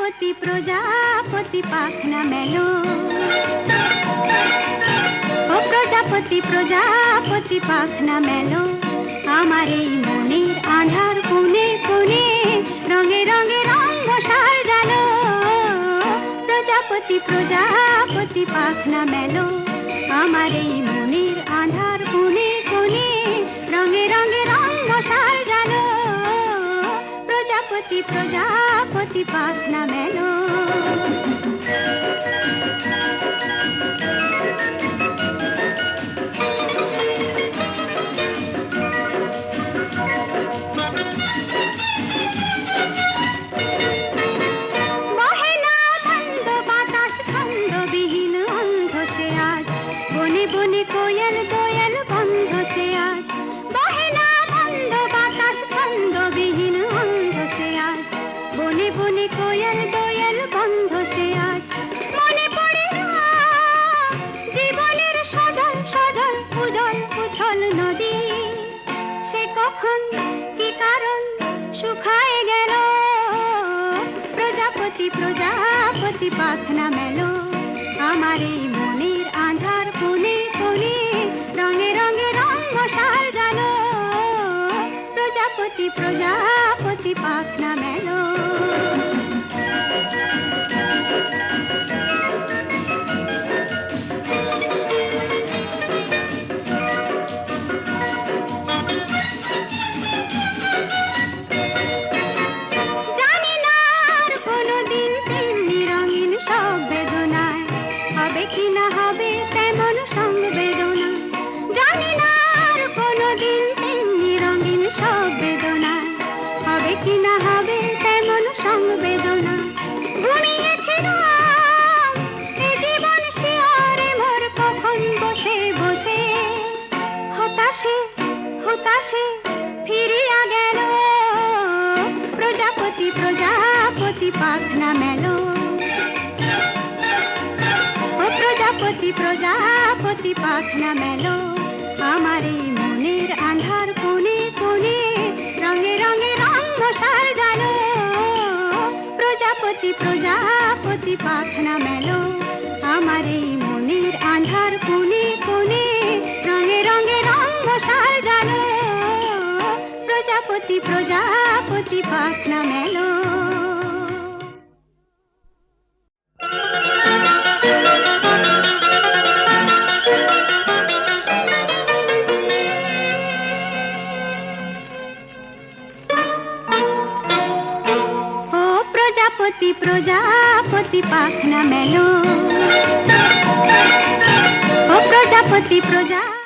প্রজাপতি প্রজাপতি পাখনা মেলো। ও প্রজাপতি প্রজাপতি পাখনা মেলো। আমার এই মনের আধার কোণে কোণে রঙে রঙে রঙ মশাল জালো। প্রজাপতি প্রজাপতি পাখনা মেলো। আমার এই মনের আধার কোণে কোণে রঙে রঙে রঙ মশাল জালো। প্রজাপতি প্রজাপতি পাখনা মেলো বহে বনে বনে কোয়েল দোয়েল বন্ধ সে আজ। মনে পড়ে জীবনের সজল সজল উজল উছল নদী। সে কখন, কি কারণ, শুকায় গেল? প্রজাপতি প্রজাপতি পাখনা মেলো। আমার এই মনের আধার কোণে কোণে রঙে রঙে রঙ মশাল জালো। প্রজাপতি প্রজাপতি পাখনা প্রজাপতি প্রজাপতি পাখনা মেলো। ও প্রজাপতি প্রজাপতি পাখনা মেলো। আমার এই মনের আন্ধার কোণে কোণে রঙে রঙে রঙ মশাল জালো। প্রজাপতি প্রজাপতি পাখনা মেলো। আমার এই মনের আন্ধার কোণে কোণে রঙে রঙে রঙ মশাল জালো। প্রজাপতি প্রজাপতি পাখনা মেলো ও প্রজাপতি প্রজাপতি পাখনা মেলো ও প্রজাপতি প্রজা